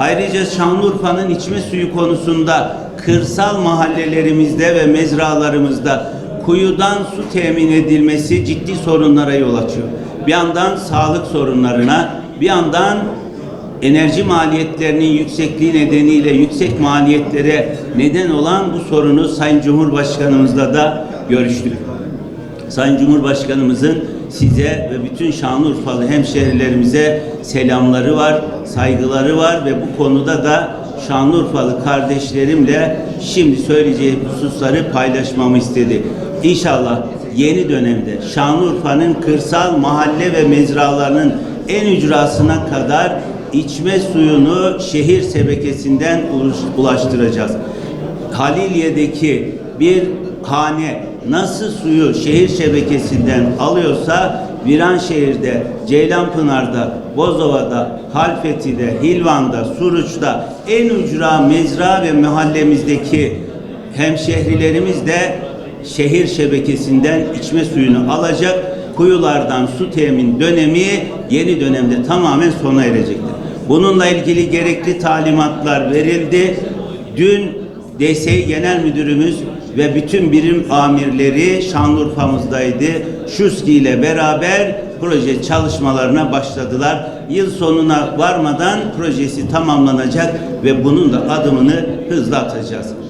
Ayrıca Şanlıurfa'nın içme suyu konusunda kırsal mahallelerimizde ve mezralarımızda kuyudan su temin edilmesi ciddi sorunlara yol açıyor. Bir yandan sağlık sorunlarına, bir yandan enerji maliyetlerinin yüksekliği nedeniyle yüksek maliyetlere neden olan bu sorunu Sayın Cumhurbaşkanımızla da görüştük. Sayın Cumhurbaşkanımızın size ve bütün Şanlıurfalı hemşehrilerimize selamları var, saygıları var ve bu konuda da Şanlıurfalı kardeşlerimle şimdi söyleyeceğim hususları paylaşmamı istedi. İnşallah yeni dönemde Şanlıurfa'nın kırsal mahalle ve mezralarının en ücrasına kadar içme suyunu şehir sebekesinden ulaş- ulaştıracağız. Haliliye'deki bir hane nasıl suyu şehir şebekesinden alıyorsa Viranşehir'de, Ceylanpınar'da, Bozova'da, Halfeti'de, Hilvan'da, Suruç'ta en ücra mezra ve mahallemizdeki hemşehrilerimiz de şehir şebekesinden içme suyunu alacak. Kuyulardan su temin dönemi yeni dönemde tamamen sona erecektir. Bununla ilgili gerekli talimatlar verildi. Dün DSİ Genel Müdürümüz ve bütün birim amirleri Şanlıurfa'mızdaydı. Şuski ile beraber proje çalışmalarına başladılar. Yıl sonuna varmadan projesi tamamlanacak ve bunun da adımını hızla atacağız.